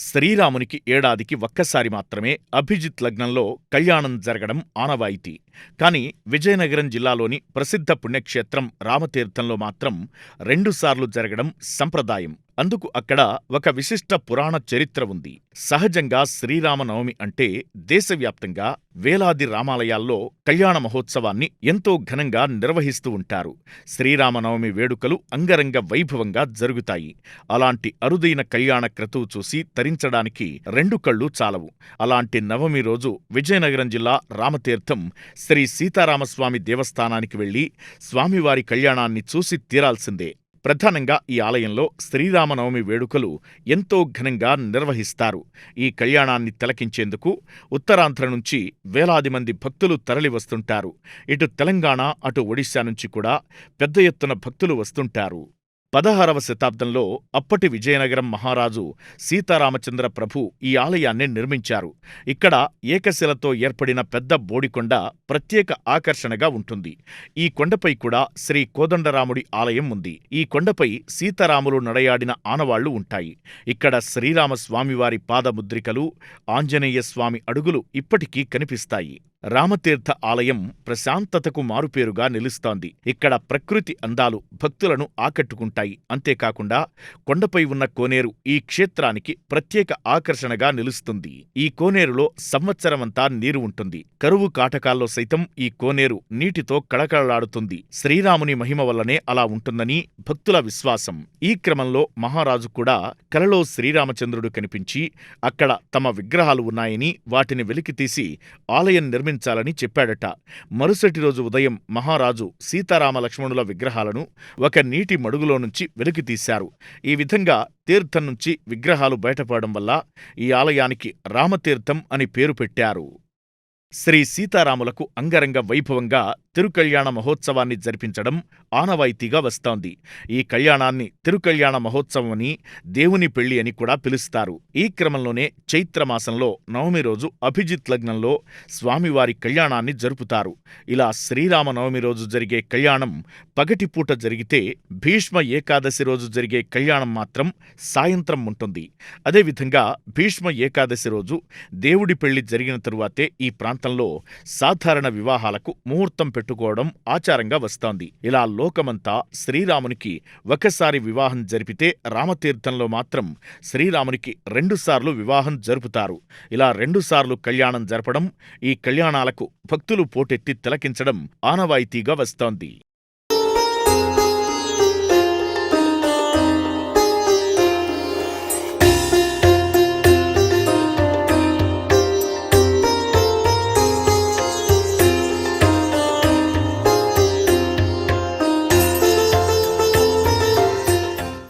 శ్రీరామునికి ఏడాదికి ఒక్కసారి మాత్రమే అభిజిత్ లగ్నంలో కళ్యాణం జరగడం ఆనవాయితీ. కాని విజయనగరం జిల్లాలోని ప్రసిద్ధ పుణ్యక్షేత్రం రామతీర్థంలో మాత్రం రెండుసార్లు జరగడం సంప్రదాయం. అందుకు అక్కడ ఒక విశిష్ట పురాణ చరిత్ర ఉంది. సహజంగా శ్రీరామనవమి అంటే దేశవ్యాప్తంగా వేలాది రామాలయాల్లో కళ్యాణ మహోత్సవాన్ని ఎంతో ఘనంగా నిర్వహిస్తూ ఉంటారు. శ్రీరామనవమి వేడుకలు అంగరంగ వైభవంగా జరుగుతాయి. అలాంటి అరుదైన కళ్యాణ క్రతువు చూసి తరించడానికి రెండు కళ్ళు చాలవు. అలాంటి నవమి రోజు విజయనగరం జిల్లా రామతీర్థం శ్రీ సీతారామస్వామి దేవస్థానానికి వెళ్ళి స్వామివారి కళ్యాణాన్ని చూసి తీరాల్సిందే. ప్రధానంగా ఈ ఆలయంలో శ్రీరామనవమి వేడుకలు ఎంతో ఘనంగా నిర్వహిస్తారు. ఈ కళ్యాణాన్ని తిలకించేందుకు ఉత్తరాంధ్ర నుంచి వేలాది మంది భక్తులు తరలివస్తుంటారు. ఇటు తెలంగాణ అటు ఒడిశా నుంచి కూడా పెద్ద ఎత్తున భక్తులు వస్తుంటారు. పదహారవ శతాబ్దంలో అప్పటి విజయనగరం మహారాజు సీతారామచంద్ర ప్రభు ఈ ఆలయాన్ని నిర్మించారు. ఇక్కడ ఏకశిలతో ఏర్పడిన పెద్ద బోడికొండ ప్రత్యేక ఆకర్షణగా ఉంటుంది. ఈ కొండపై కూడా శ్రీ కోదండరాముడి ఆలయం ఉంది. ఈ కొండపై సీతారాములు నడయాడిన ఆనవాళ్ళు ఉంటాయి. ఇక్కడ శ్రీరామస్వామివారి పాదముద్రికలు ఆంజనేయ స్వామి అడుగులు ఇప్పటికీ కనిపిస్తాయి. రామతీర్థ ఆలయం ప్రశాంతతకు మారుపేరుగా నిలుస్తోంది. ఇక్కడ ప్రకృతి అందాలు భక్తులను ఆకట్టుకుంటాయి. అంతేకాకుండా కొండపై ఉన్న కోనేరు ఈ క్షేత్రానికి ప్రత్యేక ఆకర్షణగా నిలుస్తుంది. ఈ కోనేరులో సంవత్సరమంతా నీరు ఉంటుంది. కరువు కాటకాల్లో సైతం ఈ కోనేరు నీటితో కళకళలాడుతుంది. శ్రీరాముని మహిమ వల్లనే అలా ఉంటుందని భక్తుల విశ్వాసం. ఈ క్రమంలో మహారాజు కూడా కలలో శ్రీరామచంద్రుడు కనిపించి అక్కడ తమ విగ్రహాలు ఉన్నాయని వాటిని వెలికితీసి ఆలయం నిర్మించాలని చెప్పాడట. మరుసటి రోజు ఉదయం మహారాజు సీతారామ లక్ష్మణుల విగ్రహాలను ఒక నీటి మడుగులో నుంచి వెలికితీశారు ఈ విధంగా తీర్థం నుంచి విగ్రహాలు బయటపడడం వల్ల ఈ ఆలయానికి రామతీర్థం అని పేరు పెట్టారు. శ్రీ సీతారాములకు అంగరంగ వైభవంగా తిరుకళ్యాణ మహోత్సవాన్ని జరిపించడం ఆనవాయితీగా వస్తోంది. ఈ కళ్యాణాన్ని తిరుకళ్యాణ మహోత్సవమని దేవుని పెళ్ళి అని కూడా పిలుస్తారు. ఈ క్రమంలోనే చైత్రమాసంలో నవమి రోజు అభిజిత్ లగ్నంలో స్వామివారి కళ్యాణాన్ని జరుపుతారు. ఇలా శ్రీరామ నవమి రోజు జరిగే కళ్యాణం పగటిపూట జరిగితే భీష్మ ఏకాదశి రోజు జరిగే కళ్యాణం మాత్రం సాయంత్రం ఉంటుంది. అదేవిధంగా భీష్మ ఏకాదశి రోజు దేవుడి పెళ్ళి జరిగిన తరువాతే ఈ ప్రాంతంలో సాధారణ వివాహాలకు ముహూర్తం పట్టుకోవడం ఆచారంగా వస్తోంది. ఇలా లోకమంతా శ్రీరామునికి ఒకసారి వివాహం జరిపితే రామతీర్థంలో మాత్రం శ్రీరామునికి రెండుసార్లు వివాహం జరుపుతారు. ఇలా రెండుసార్లు కళ్యాణం జరపడం ఈ కళ్యాణాలకు భక్తులు పోటెత్తి తిలకించడం ఆనవాయితీగా వస్తోంది.